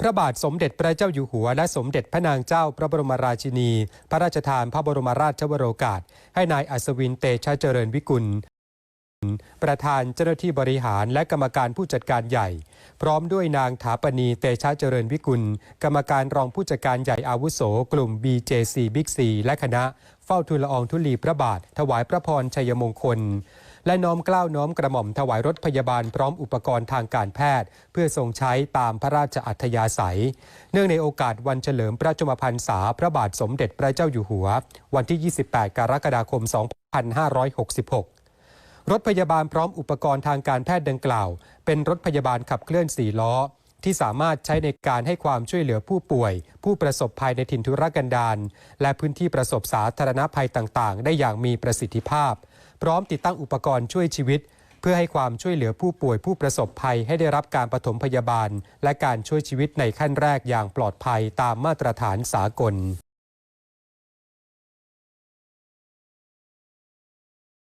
พระบาทสมเด็จพระเจ้าอยู่หัว และสมเด็จพระนางเจ้าพระบรมราชินี พระราชทานพระบรมราชวโรกาส ให้นายอัศวินเตชะเจริญวิกุล ประธานเจ้าหน้าที่บริหารและกรรมการผู้จัดการใหญ่ พร้อมด้วยนางถาปณีเตชะเจริญวิกุล กรรมการรองผู้จัดการใหญ่อาวุโส กลุ่ม BJC Big C และคณะเฝ้าทูลละอองธุลีพระบาท ถวายพระพรชัยมงคล และน้อมเกล้าน้อมกระหม่อมถวายรถพยาบาลพร้อมอุปกรณ์ทางการแพทย์ เพื่อทรงใช้ตามพระราชอัธยาศัย เนื่องในโอกาสวันเฉลิมพระชมพรรษาพระบาทสมเด็จพระเจ้าอยู่หัว วันที่ 28 กรกฎาคม 2566รถพยาบาลพร้อมอุปกรณ์ทางการแพทย์ดังกล่าว เป็นรถพยาบาลขับเคลื่อน4ล้อ ที่สามารถใช้ในการให้ความช่วยเหลือผู้ป่วย ผู้ประสบภัยในถิ่นทุรกันดารและพื้นที่ประสบสาธารณภัยต่าง ๆ ได้อย่างมีประสิทธิภาพ พร้อมติดตั้งอุปกรณ์ช่วยชีวิต เพื่อให้ความช่วยเหลือผู้ป่วยผู้ประสบภัยให้ได้รับการปฐมพยาบาล และการช่วยชีวิตในขั้นแรกอย่างปลอดภัยตามมาตรฐานสากล